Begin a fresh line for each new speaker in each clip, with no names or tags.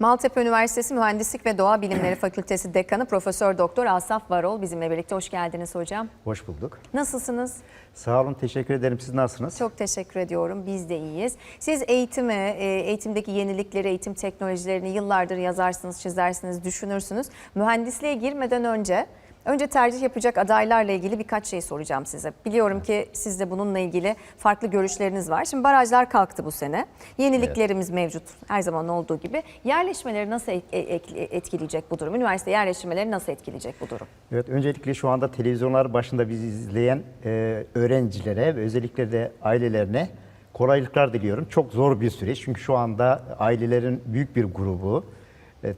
Maltepe Üniversitesi Mühendislik ve Doğa Bilimleri Fakültesi Dekanı Profesör Doktor Asaf Varol bizimle birlikte. Hoş geldiniz hocam.
Hoş bulduk.
Nasılsınız?
Sağ olun, teşekkür ederim. Siz nasılsınız?
Çok teşekkür ediyorum. Biz de iyiyiz. Siz eğitimi, e, eğitimdeki yenilikleri, eğitim teknolojilerini yıllardır yazarsınız, çizersiniz, düşünürsünüz. Mühendisliğe girmeden önce önce tercih yapacak adaylarla ilgili birkaç şey soracağım size. Biliyorum ki siz de bununla ilgili farklı görüşleriniz var. Şimdi barajlar kalktı bu sene. Yeniliklerimiz mevcut her zaman olduğu gibi. Yerleşmeleri nasıl et- etkileyecek bu durum? Üniversite yerleşmeleri nasıl etkileyecek bu durum?
Evet, öncelikle şu anda televizyonlar başında bizi izleyen e, öğrencilere ve özellikle de ailelerine kolaylıklar diliyorum. Çok zor bir süreç çünkü şu anda ailelerin büyük bir grubu e,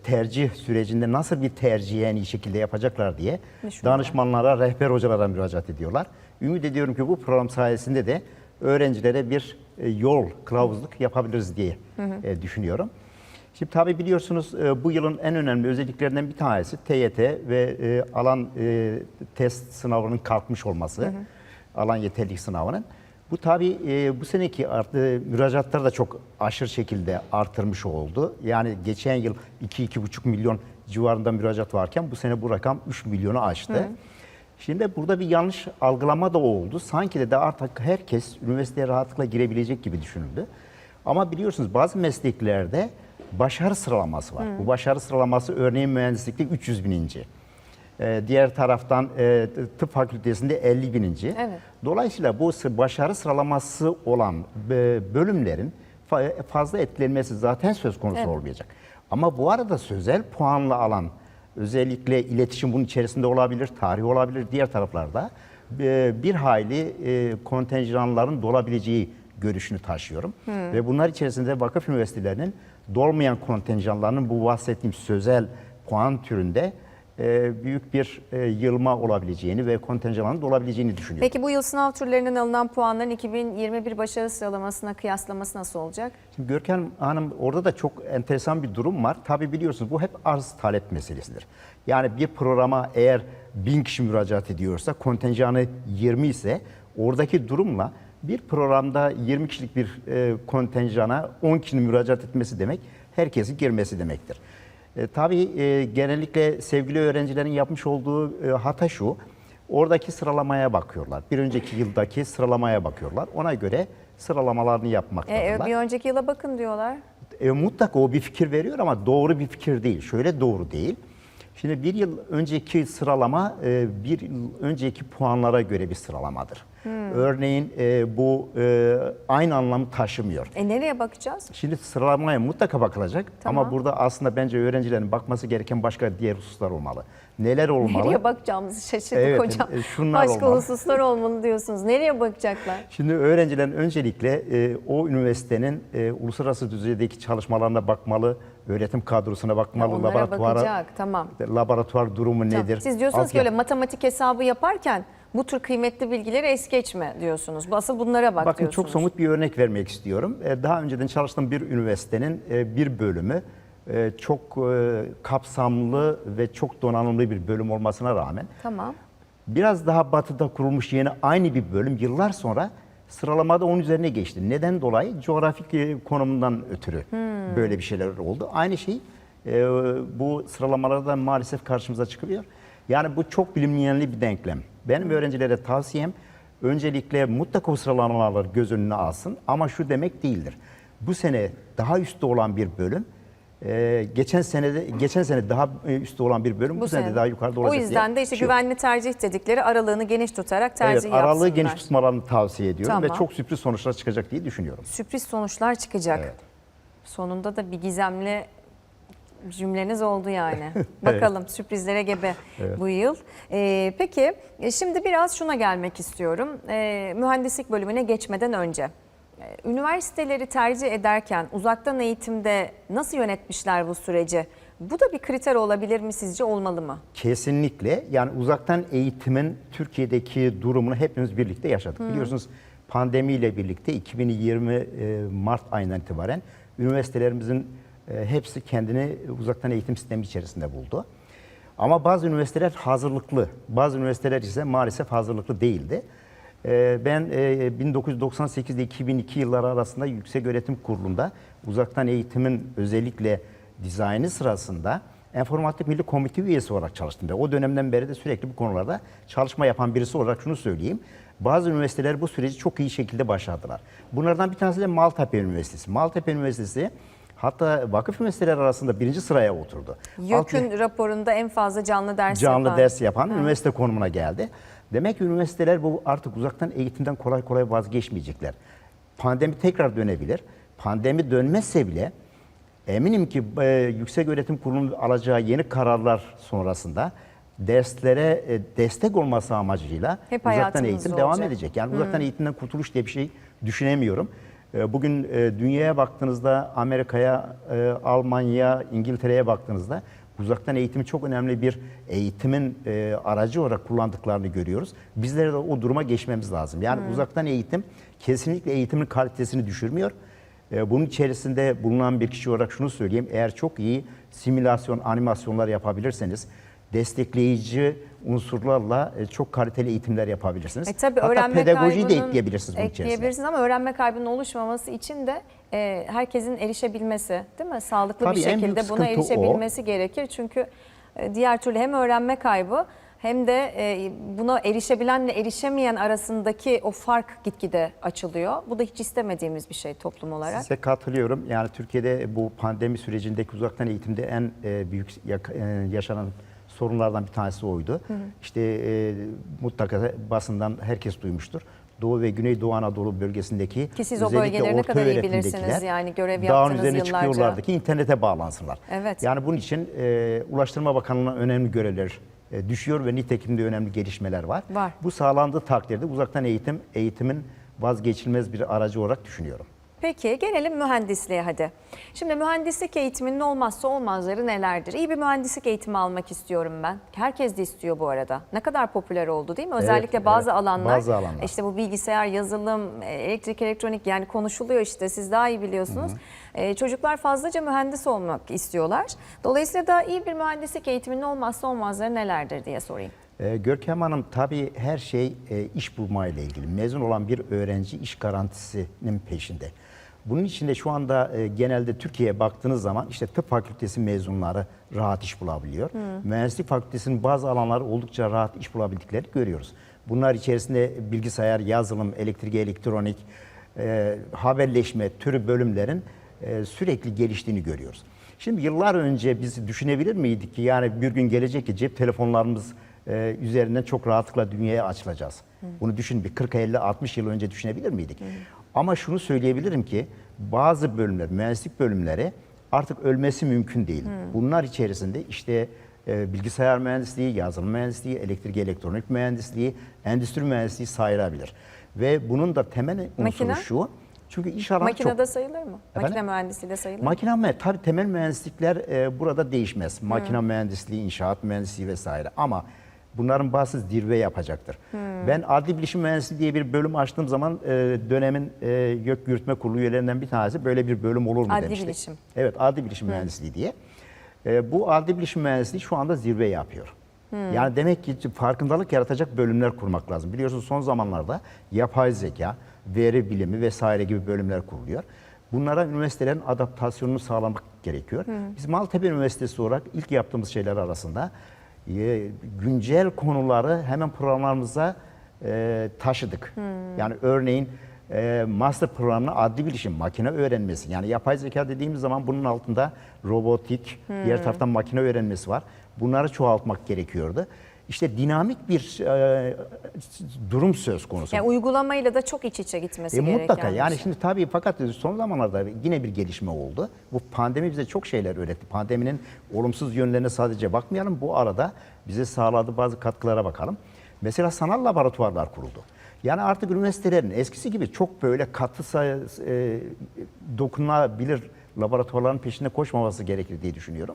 tercih sürecinde nasıl bir tercihi en iyi şekilde yapacaklar diye
Düşünüyorlar.
danışmanlara, rehber hocalara müracaat ediyorlar. Ümit ediyorum ki bu program sayesinde de öğrencilere bir e, yol, kılavuzluk yapabiliriz diye e, düşünüyorum. Şimdi tabii biliyorsunuz e, bu yılın en önemli özelliklerinden bir tanesi TYT ve e, alan e, test sınavının kalkmış olması. Alan yeterlilik sınavının. Bu tabii e, bu seneki artı, müracaatlar da çok aşırı şekilde artırmış oldu. Yani geçen yıl 2-2,5 milyon civarında müracaat varken bu sene bu rakam 3 milyonu aştı. Şimdi burada bir yanlış algılama da oldu. Sanki de, de artık herkes üniversiteye rahatlıkla girebilecek gibi düşünüldü. Ama biliyorsunuz bazı mesleklerde başarı sıralaması var. Bu başarı sıralaması örneğin mühendislikte 300 bininci. Ee, diğer taraftan e, tıp fakültesinde 50 bininci.
Evet.
Dolayısıyla bu başarı sıralaması olan bölümlerin fa- fazla etkilenmesi zaten söz konusu
Evet.
olmayacak. Ama bu arada sözel puanla alan özellikle iletişim bunun içerisinde olabilir, tarih olabilir diğer taraflarda e, bir hayli e, kontenjanların dolabileceği görüşünü taşıyorum. Ve bunlar içerisinde vakıf üniversitelerinin dolmayan kontenjanlarının bu bahsettiğim sözel puan türünde büyük bir e, yılma olabileceğini ve kontenjanların dolabileceğini düşünüyorum.
Peki bu yıl sınav türlerinden alınan puanların 2021 başarı sıralamasına kıyaslaması nasıl olacak?
Şimdi Görkem Hanım orada da çok enteresan bir durum var. Tabii biliyorsunuz bu hep arz talep meselesidir. Yani bir programa eğer bin kişi müracaat ediyorsa kontenjanı 20 ise oradaki durumla bir programda 20 kişilik bir e, kontenjana 10 kişinin müracaat etmesi demek herkesin girmesi demektir. E, tabii e, genellikle sevgili öğrencilerin yapmış olduğu e, hata şu. Oradaki sıralamaya bakıyorlar. Bir önceki yıldaki sıralamaya bakıyorlar. Ona göre sıralamalarını
E,
yapmaktadırlar.
bir önceki yıla bakın diyorlar.
E, mutlaka o bir fikir veriyor ama doğru bir fikir değil. Şöyle doğru değil. Şimdi bir yıl önceki sıralama e, bir yıl önceki puanlara göre bir sıralamadır. Örneğin e, bu e, aynı anlamı taşımıyor.
E nereye bakacağız?
Şimdi sıralamaya mutlaka bakılacak
Tamam.
ama burada aslında bence öğrencilerin bakması gereken başka diğer hususlar olmalı. Neler olmalı?
Nereye bakacağımızı şaşırdık
Evet,
hocam.
e, şunlar
Başka
olmalı.
hususlar olmalı diyorsunuz. Nereye bakacaklar?
Şimdi öğrencilerin öncelikle e, o üniversitenin e, uluslararası düzeydeki çalışmalarına bakmalı, öğretim kadrosuna bakmalı,
Onlara
laboratuvara,
bakacak. Tamam.
laboratuvar durumu
Tamam.
nedir?
Siz diyorsunuz ki
Altyapı-
öyle matematik hesabı yaparken bu tür kıymetli bilgileri es geçme diyorsunuz. Asıl bunlara bak
Bakın
diyorsunuz.
çok somut bir örnek vermek istiyorum. E, Daha önceden çalıştığım bir üniversitenin e, bir bölümü e, çok e, kapsamlı ve çok donanımlı bir bölüm olmasına rağmen
Tamam.
biraz daha batıda kurulmuş yeni aynı bir bölüm yıllar sonra sıralamada onun üzerine geçti. Neden dolayı? Coğrafik konumundan ötürü
Hmm.
böyle bir şeyler oldu. Aynı şey bu sıralamalarda maalesef karşımıza çıkıyor. Yani bu çok bilinmeyenli bir denklem. Benim öğrencilere tavsiyem öncelikle mutlaka o sıralamaları göz önüne alsın ama şu demek değildir. Bu sene daha üstte olan bir bölüm e, geçen senede geçen sene daha e, üstte olan bir bölüm bu, sene, de daha yukarıda olacak
O yüzden de işte
şey
güvenli tercih dedikleri aralığını geniş tutarak tercih
Evet, aralığı
yapsınlar.
geniş tutmalarını tavsiye ediyorum
Tamam.
ve çok sürpriz sonuçlar çıkacak diye düşünüyorum.
Sürpriz sonuçlar çıkacak.
Evet.
Sonunda da bir gizemli cümleniz oldu yani. Bakalım sürprizlere gebe bu yıl. Ee, peki e, şimdi biraz şuna gelmek istiyorum. Ee, mühendislik bölümüne geçmeden önce. e, Üniversiteleri tercih ederken uzaktan eğitimde nasıl yönetmişler bu süreci? Bu da bir kriter olabilir mi sizce olmalı mı?
Kesinlikle yani uzaktan eğitimin Türkiye'deki durumunu hepimiz birlikte yaşadık. Biliyorsunuz pandemiyle birlikte 2020 e, Mart ayından itibaren üniversitelerimizin e, hepsi kendini uzaktan eğitim sistemi içerisinde buldu. Ama bazı üniversiteler hazırlıklı, bazı üniversiteler ise maalesef hazırlıklı değildi. E, Ben e, 1998 ile 2002 yılları arasında Yüksek Öğretim Kurulu'nda uzaktan eğitimin özellikle dizaynı sırasında Enformatik Milli Komite üyesi olarak çalıştım. Ve o dönemden beri de sürekli bu konularda çalışma yapan birisi olarak şunu söyleyeyim. Bazı üniversiteler bu süreci çok iyi şekilde başardılar. Bunlardan bir tanesi de Maltepe Üniversitesi. Maltepe Üniversitesi hatta vakıf üniversiteler arasında birinci sıraya oturdu.
YÖK'ün raporunda en fazla canlı ders
canlı
yapan.
ders yapan üniversite konumuna geldi. Demek ki üniversiteler bu artık uzaktan eğitimden kolay kolay vazgeçmeyecekler. Pandemi tekrar dönebilir. Pandemi dönmezse bile eminim ki e, Yüksek Öğretim Kurulu'nun alacağı yeni kararlar sonrasında derslere e, destek olması amacıyla
Hep
uzaktan eğitim devam
olacak.
edecek. Yani uzaktan eğitimden kurtuluş diye bir şey düşünemiyorum. E, Bugün e, dünyaya baktığınızda Amerika'ya, e, Almanya, İngiltere'ye baktığınızda uzaktan eğitimi çok önemli bir eğitimin e, aracı olarak kullandıklarını görüyoruz. Bizlere de o duruma geçmemiz lazım. Yani uzaktan eğitim kesinlikle eğitimin kalitesini düşürmüyor. E, Bunun içerisinde bulunan bir kişi olarak şunu söyleyeyim. Eğer çok iyi simülasyon, animasyonlar yapabilirseniz destekleyici unsurlarla e, çok kaliteli eğitimler yapabilirsiniz.
E tabii
Hatta
öğrenme
pedagojiyi de ekleyebilirsiniz bunun içerisine.
Ekleyebilirsiniz ama öğrenme kaybının oluşmaması için de e, herkesin erişebilmesi değil mi? Sağlıklı
Tabii
bir şekilde buna
sıkıntı o.
erişebilmesi gerekir. Çünkü e, diğer türlü hem öğrenme kaybı hem de e, buna erişebilenle erişemeyen arasındaki o fark gitgide açılıyor. Bu da hiç istemediğimiz bir şey toplum olarak.
Size katılıyorum. Yani Türkiye'de bu pandemi sürecindeki uzaktan eğitimde en e, büyük e, yaşanan sorunlardan bir tanesi oydu. İşte e, mutlaka basından herkes duymuştur. Doğu ve Güneydoğu Anadolu bölgesindeki
Ki siz o
özellikle
bölgeleri ne
orta
kadar iyi bilirsiniz yani görev
dağın üzerine
yıllarca.
çıkıyorlardı ki internete bağlansınlar.
Evet.
Yani bunun için e, Ulaştırma Bakanlığı'na önemli görevler e, düşüyor ve nitekim de önemli gelişmeler var.
Var.
Bu sağlandığı takdirde uzaktan eğitim eğitimin vazgeçilmez bir aracı olarak düşünüyorum.
Peki gelelim mühendisliğe hadi. Şimdi mühendislik eğitiminin olmazsa olmazları nelerdir? İyi bir mühendislik eğitimi almak istiyorum ben. Herkes de istiyor bu arada. Ne kadar popüler oldu değil mi? Özellikle
evet,
bazı alanlar.
bazı alanlar.
İşte bu bilgisayar, yazılım, elektrik, elektronik yani konuşuluyor işte siz daha iyi biliyorsunuz. Ee, çocuklar fazlaca mühendis olmak istiyorlar. Dolayısıyla da iyi bir mühendislik eğitiminin olmazsa olmazları nelerdir diye sorayım.
Ee, Görkem Hanım tabii her şey e, iş bulmayla ilgili. Mezun olan bir öğrenci iş garantisinin peşinde. Bunun için de şu anda e, genelde Türkiye'ye baktığınız zaman işte tıp fakültesi mezunları rahat iş bulabiliyor. Mühendislik fakültesinin bazı alanları oldukça rahat iş bulabildiklerini görüyoruz. Bunlar içerisinde bilgisayar, yazılım, elektrik, elektronik, e, haberleşme türü bölümlerin e, sürekli geliştiğini görüyoruz. Şimdi yıllar önce biz düşünebilir miydik ki yani bir gün gelecek ki cep telefonlarımız e, üzerinden çok rahatlıkla dünyaya açılacağız. Bunu düşün bir 40 50 60 yıl önce düşünebilir miydik? Ama şunu söyleyebilirim ki bazı bölümler, mühendislik bölümleri artık ölmesi mümkün değil. Bunlar içerisinde işte e, bilgisayar mühendisliği, yazılım mühendisliği, elektrik elektronik mühendisliği, endüstri mühendisliği sayılabilir. Ve bunun da temel unsuru
Makine?
şu. Çünkü iş alanı çok
Makinede sayılır mı? Makine
Efendim?
mühendisliği de sayılır mı?
Makine mühendisliği, tabii temel mühendislikler e, burada değişmez. Makine mühendisliği, inşaat mühendisliği vesaire. Ama bunların bazı zirve yapacaktır. Ben adli bilişim mühendisliği diye bir bölüm açtığım zaman e, dönemin e, YÖK Yürütme Kurulu üyelerinden bir tanesi böyle bir bölüm olur mu
Adli
demişti.
bilişim.
Evet, adli bilişim mühendisliği diye. E, bu adli bilişim mühendisliği şu anda zirve yapıyor. Yani demek ki farkındalık yaratacak bölümler kurmak lazım. Biliyorsunuz son zamanlarda yapay zeka, veri bilimi vesaire gibi bölümler kuruluyor. Bunlara üniversitelerin adaptasyonunu sağlamak gerekiyor. Biz Maltepe Üniversitesi olarak ilk yaptığımız şeyler arasında e, güncel konuları hemen programlarımıza e, taşıdık. Yani örneğin e, master programına adli bilişim, makine öğrenmesi. Yani yapay zeka dediğimiz zaman bunun altında robotik, diğer taraftan makine öğrenmesi var. Bunları çoğaltmak gerekiyordu. İşte dinamik bir e, durum söz konusu.
Yani uygulamayla da çok iç içe gitmesi
E,
gereken
mutlaka yani
şey.
şimdi tabii fakat son zamanlarda yine bir gelişme oldu. Bu pandemi bize çok şeyler öğretti. Pandeminin olumsuz yönlerine sadece bakmayalım. Bu arada bize sağladığı bazı katkılara bakalım. Mesela sanal laboratuvarlar kuruldu. Yani artık üniversitelerin eskisi gibi çok böyle katı e, dokunulabilir laboratuvarların peşinde koşmaması gerekir diye düşünüyorum.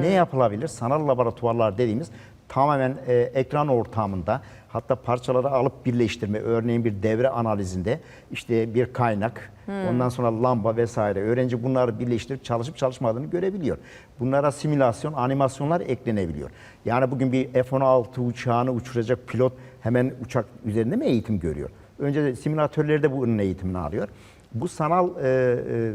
Ne yapılabilir? Sanal laboratuvarlar dediğimiz tamamen e, ekran ortamında hatta parçaları alıp birleştirme örneğin bir devre analizinde işte bir kaynak ondan sonra lamba vesaire öğrenci bunları birleştirip çalışıp çalışmadığını görebiliyor. Bunlara simülasyon animasyonlar eklenebiliyor. Yani bugün bir F-16 uçağını uçuracak pilot hemen uçak üzerinde mi eğitim görüyor? Önce de simülatörlerde bunun eğitimini alıyor. Bu sanal e, e,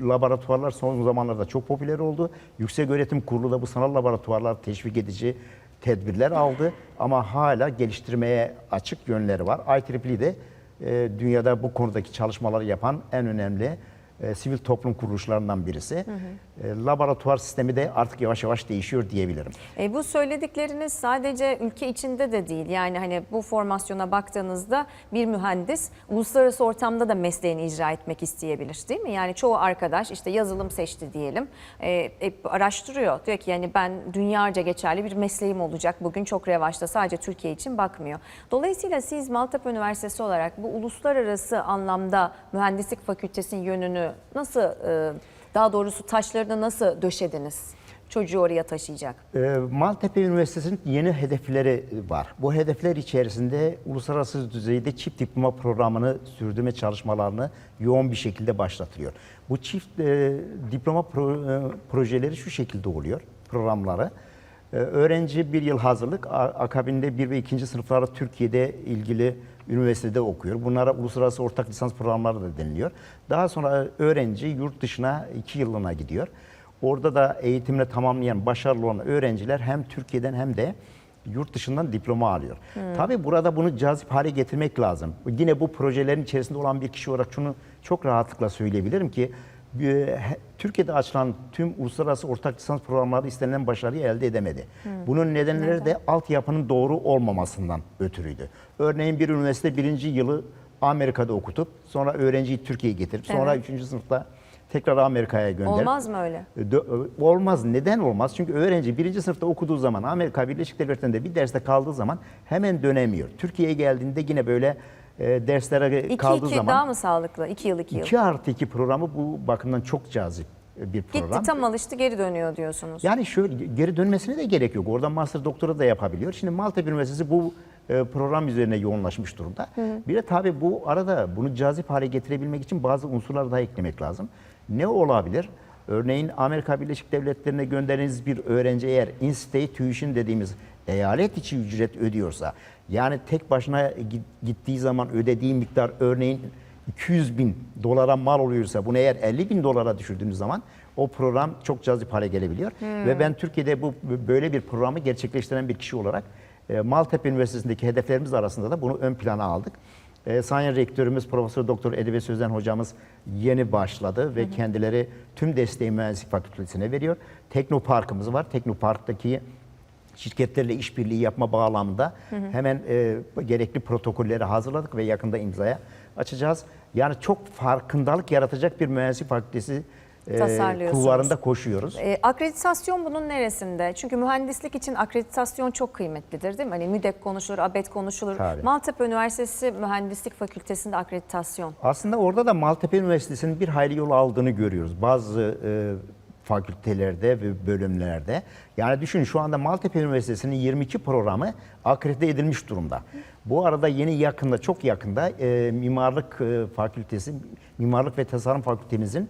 laboratuvarlar son zamanlarda çok popüler oldu. Yüksek Öğretim Kurulu da bu sanal laboratuvarlar teşvik edici tedbirler aldı. Ama hala geliştirmeye açık yönleri var. IEEE de e, dünyada bu konudaki çalışmaları yapan en önemli e, sivil toplum kuruluşlarından birisi. E, laboratuvar sistemi de artık yavaş yavaş değişiyor diyebilirim.
E, bu söyledikleriniz sadece ülke içinde de değil. Yani hani bu formasyona baktığınızda bir mühendis uluslararası ortamda da mesleğini icra etmek isteyebilir değil mi? Yani çoğu arkadaş işte yazılım seçti diyelim. E, e, araştırıyor. Diyor ki yani ben dünyaca geçerli bir mesleğim olacak. Bugün çok revaçta sadece Türkiye için bakmıyor. Dolayısıyla siz Maltepe Üniversitesi olarak bu uluslararası anlamda mühendislik fakültesinin yönünü nasıl e, daha doğrusu taşlarını nasıl döşediniz? Çocuğu oraya taşıyacak.
E, Maltepe Üniversitesi'nin yeni hedefleri var. Bu hedefler içerisinde uluslararası düzeyde çift diploma programını sürdürme çalışmalarını yoğun bir şekilde başlatılıyor. Bu çift e, diploma pro- e, projeleri şu şekilde oluyor, programları. E, öğrenci bir yıl hazırlık, akabinde bir ve ikinci sınıflarda Türkiye'de ilgili üniversitede okuyor. Bunlara uluslararası ortak lisans programları da deniliyor. Daha sonra öğrenci yurt dışına iki yıllığına gidiyor. Orada da eğitimini tamamlayan başarılı olan öğrenciler hem Türkiye'den hem de yurt dışından diploma alıyor. Tabii burada bunu cazip hale getirmek lazım. Yine bu projelerin içerisinde olan bir kişi olarak şunu çok rahatlıkla söyleyebilirim ki Türkiye'de açılan tüm uluslararası ortak lisans programları istenilen başarıyı elde edemedi. Bunun nedenleri de altyapının doğru olmamasından ötürüydü. Örneğin bir üniversite birinci yılı Amerika'da okutup sonra öğrenciyi Türkiye'ye getirip sonra
Evet.
üçüncü sınıfta tekrar Amerika'ya gönderip
Olmaz mı öyle?
Dö- Olmaz. Neden olmaz? Çünkü öğrenci birinci sınıfta okuduğu zaman Amerika Birleşik Devletleri'nde bir derste kaldığı zaman hemen dönemiyor. Türkiye'ye geldiğinde yine böyle e, derslere
2
kaldığı
2
zaman
daha mı sağlıklı? 2 yıl 2 yıl.
2 artı 2 programı bu bakımdan çok cazip bir program.
Gitti tam alıştı geri dönüyor diyorsunuz.
Yani şöyle geri dönmesine de gerek yok. Oradan master doktora da yapabiliyor. Şimdi Maltepe Üniversitesi bu e, program üzerine yoğunlaşmış durumda. Bir de tabii bu arada bunu cazip hale getirebilmek için bazı unsurlar daha eklemek lazım. Ne olabilir? Örneğin Amerika Birleşik Devletleri'ne gönderdiğiniz bir öğrenci eğer in-state tuition dediğimiz eyalet içi ücret ödüyorsa yani tek başına gi- gittiği zaman ödediği miktar örneğin 200 bin dolara mal oluyorsa bunu eğer 50 bin dolara düşürdüğünüz zaman o program çok cazip hale gelebiliyor. Ve ben Türkiye'de bu böyle bir programı gerçekleştiren bir kişi olarak e, Maltepe Üniversitesi'ndeki hedeflerimiz arasında da bunu ön plana aldık. E, Sayın Rektörümüz Profesör Doktor Edebe Sözden hocamız yeni başladı ve kendileri tüm desteği mühendislik fakültesine veriyor. Teknoparkımız var. Teknopark'taki şirketlerle işbirliği yapma bağlamında hemen e, gerekli protokolleri hazırladık ve yakında imzaya açacağız. Yani çok farkındalık yaratacak bir mühendislik fakültesi e, kulvarında koşuyoruz.
E, akreditasyon bunun neresinde? Çünkü mühendislik için akreditasyon çok kıymetlidir değil mi? Hani MÜDEK konuşulur, ABET konuşulur.
Tabii.
Maltepe Üniversitesi Mühendislik Fakültesi'nde akreditasyon.
Aslında orada da Maltepe Üniversitesi'nin bir hayli yol aldığını görüyoruz. Bazı e, fakültelerde ve bölümlerde. Yani düşünün şu anda Maltepe Üniversitesi'nin 22 programı akredite edilmiş durumda. Bu arada yeni yakında, çok yakında e, mimarlık e, fakültesi, mimarlık ve tasarım fakültemizin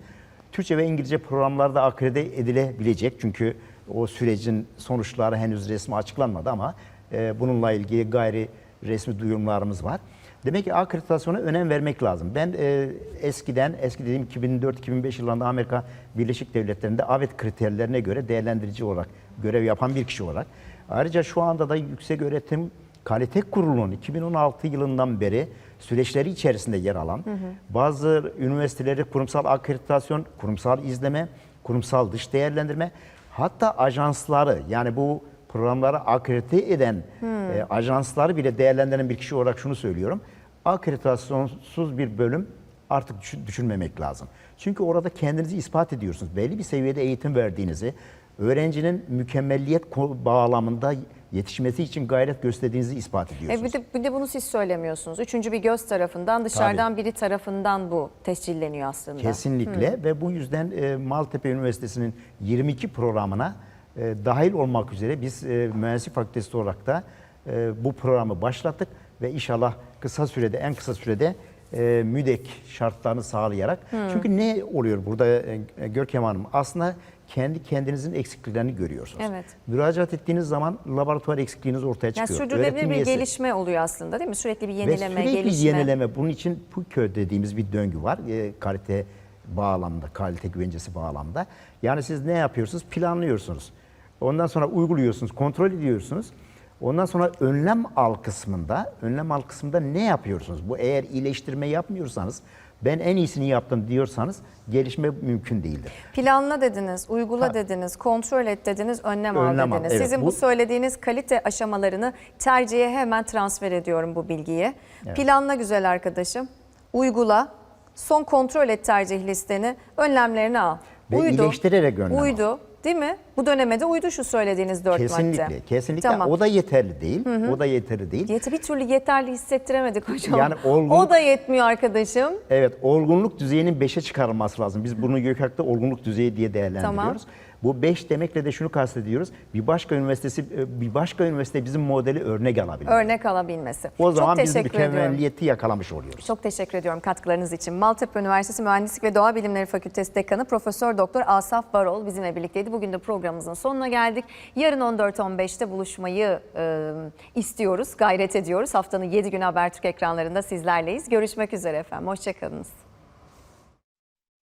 Türkçe ve İngilizce programlarda akredite edilebilecek. Çünkü o sürecin sonuçları henüz resmi açıklanmadı ama e, bununla ilgili gayri resmi duyumlarımız var. Demek ki akreditasyona önem vermek lazım. Ben e, eskiden, eski dediğim 2004-2005 yıllarında Amerika Birleşik Devletleri'nde AVET kriterlerine göre değerlendirici olarak görev yapan bir kişi olarak. Ayrıca şu anda da Yüksek Öğretim Kalite Kurulu'nun 2016 yılından beri süreçleri içerisinde yer alan bazı üniversiteleri kurumsal akreditasyon, kurumsal izleme, kurumsal dış değerlendirme hatta ajansları yani bu programları akredite eden e, ajansları bile değerlendiren bir kişi olarak şunu söylüyorum. Akreditasyonsuz bir bölüm artık düşün- düşünmemek lazım. Çünkü orada kendinizi ispat ediyorsunuz. Belli bir seviyede eğitim verdiğinizi, öğrencinin mükemmelliyet bağlamında yetişmesi için gayret gösterdiğinizi ispat
E,
ediyorsunuz.
bir, de, bir de bunu siz söylemiyorsunuz. Üçüncü bir göz tarafından, dışarıdan biri tarafından bu tescilleniyor aslında.
Kesinlikle ve bu yüzden e, Maltepe Üniversitesi'nin 22 programına e, dahil olmak üzere biz e, mühendislik fakültesi olarak da e, bu programı başlattık ve inşallah kısa sürede en kısa sürede e, müdek şartlarını sağlayarak çünkü ne oluyor burada e, Görkem Hanım aslında kendi kendinizin eksikliklerini görüyorsunuz.
Evet.
Müracaat ettiğiniz zaman laboratuvar eksikliğiniz ortaya
Yani
çıkıyor.
sürdürülebilir
Öğretim
bir
üyesi-
gelişme oluyor aslında değil mi? Sürekli bir
ve
yenileme,
sürekli
gelişme.
yenileme. Bunun için PUKÖ dediğimiz bir döngü var. E, kalite bağlamda, kalite güvencesi bağlamda. Yani siz ne yapıyorsunuz? Planlıyorsunuz. Ondan sonra uyguluyorsunuz, kontrol ediyorsunuz. Ondan sonra önlem al kısmında, önlem al kısmında ne yapıyorsunuz? Bu eğer iyileştirme yapmıyorsanız, ben en iyisini yaptım diyorsanız gelişme mümkün değildir.
Planla dediniz, uygula
Ha.
dediniz, kontrol et dediniz, önlem,
Önlem
al
al,
dediniz.
evet.
Sizin bu,
Bu-
söylediğiniz kalite aşamalarını tercihe hemen transfer ediyorum bu bilgiyi. Planla güzel arkadaşım, uygula, son kontrol et tercih listeni, önlemlerini al.
Ve iyileştirerek önlem al.
Uydu, değil mi? Bu dönemde uydu şu söylediğiniz dört
Kesinlikle,
madde.
kesinlikle.
Tamam.
O da yeterli değil. O da yeterli değil.
Yeti bir türlü yeterli hissettiremedik hocam.
Yani olgunluk-
O da yetmiyor arkadaşım.
Evet, olgunluk düzeyinin 5'e çıkarılması lazım. Biz bunu YÖKAK'ta olgunluk düzeyi diye değerlendiriyoruz. Bu 5 demekle de şunu kastediyoruz. Bir başka üniversitesi e, bir başka üniversite bizim modeli örnek alabilir.
Örnek alabilmesi.
o zaman
Çok
biz
teşekkür ediyorum.
mükemmelliyeti yakalamış oluyoruz.
Çok teşekkür ediyorum katkılarınız için. Maltepe Üniversitesi Mühendislik ve Doğa Bilimleri Fakültesi Dekanı Profesör Doktor Asaf Barol bizimle birlikteydi. Bugün de programımızın sonuna geldik. Yarın 14-15'te buluşmayı e, istiyoruz, gayret ediyoruz. Haftanın 7 günü Habertürk ekranlarında sizlerleyiz. Görüşmek üzere efendim. Hoşçakalınız.